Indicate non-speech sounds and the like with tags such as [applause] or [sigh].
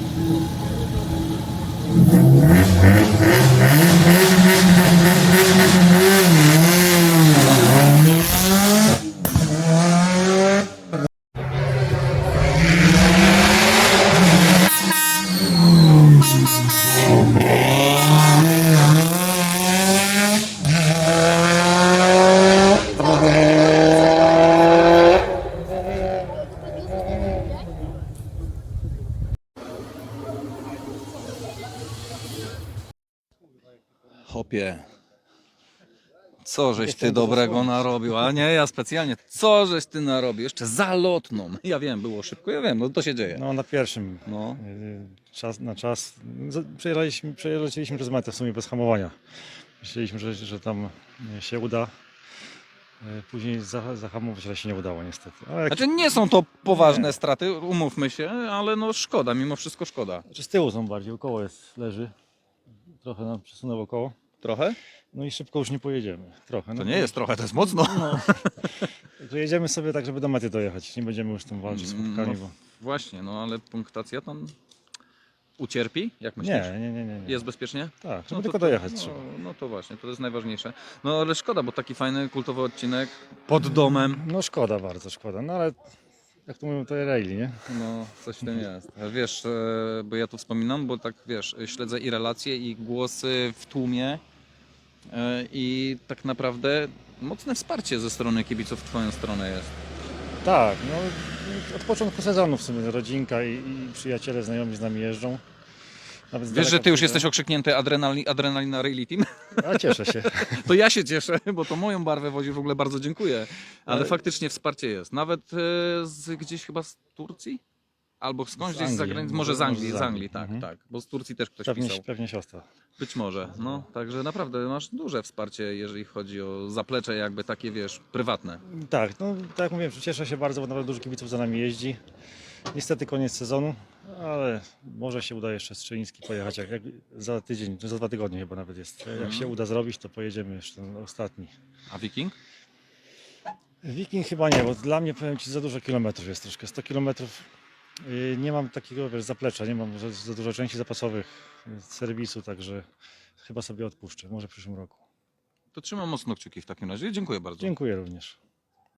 Thank you. Hopie. Co żeś ty dobrego narobił? A nie, ja specjalnie. Co żeś ty narobił? Jeszcze zalotną. Ja wiem, było szybko, ja wiem, no to się dzieje. No na pierwszym No. y, czas na czas. Z- Przeleciliśmy, przeleciliśmy przez metę w sumie bez hamowania. Myśleliśmy, że, że tam y, się uda. Y, Później za- zahamować, ale się nie udało niestety. Ale jak, Znaczy nie są to poważne straty, umówmy się, ale no szkoda, mimo wszystko szkoda. znaczy z tyłu są bardziej, około jest, leży. Trochę nam przesunęło koło. Trochę? No i szybko już nie pojedziemy. Trochę. To no, nie jest trochę, to jest mocno. [laughs] To jedziemy sobie tak, żeby do mety dojechać. Nie będziemy już tam walczyć z Mm, no, bo... Właśnie, no ale punktacja tam ucierpi, jak myślisz? Nie, nie, nie, nie. nie. Jest bezpiecznie? Tak, żeby No tylko dojechać no, trzeba. No to właśnie, to jest najważniejsze. No ale szkoda, bo taki fajny, kultowy odcinek pod domem. No szkoda bardzo, szkoda. No ale jak to mówią, to rally, nie? No, coś w tym jest. Wiesz, e, bo ja tu wspominam, bo tak wiesz, śledzę i relacje, i głosy w tłumie e, i tak naprawdę mocne wsparcie ze strony kibiców w twoją stronę jest. Tak, no od początku sezonu w sumie rodzinka i, i przyjaciele, znajomi z nami jeżdżą. Wiesz, że ty już jesteś okrzyknięty adrenali, Adrenalina Rally Team? A cieszę się. [laughs] To ja się cieszę, bo to moją barwę wozi w ogóle bardzo dziękuję. Ale faktycznie wsparcie jest. Nawet e, z gdzieś chyba z Turcji? Albo skądś Z gdzieś z zagranicy, może z Anglii, z Anglii, tak, mhm. tak. Bo z Turcji też ktoś Pewnie, pisał. pewnie siostra. Być może, no. Także naprawdę masz duże wsparcie, jeżeli chodzi o zaplecze jakby takie, wiesz, prywatne. Tak, no tak jak mówiłem, cieszę się bardzo, bo naprawdę dużo kibiców za nami jeździ. Niestety koniec sezonu, ale może się uda jeszcze Strzeliński pojechać jak, jak za tydzień, czy za dwa tygodnie chyba nawet jest. Jak Mhm. się uda zrobić, to pojedziemy jeszcze ten ostatni. A Viking? Wiking chyba nie, bo dla mnie powiem Ci za dużo kilometrów jest troszkę. 100 kilometrów yy, nie mam takiego wiesz, zaplecza, nie mam za, za dużo części zapasowych serwisu, także chyba sobie odpuszczę, może w przyszłym roku. To trzymam mocno kciuki w takim razie. Dziękuję bardzo. Dziękuję również.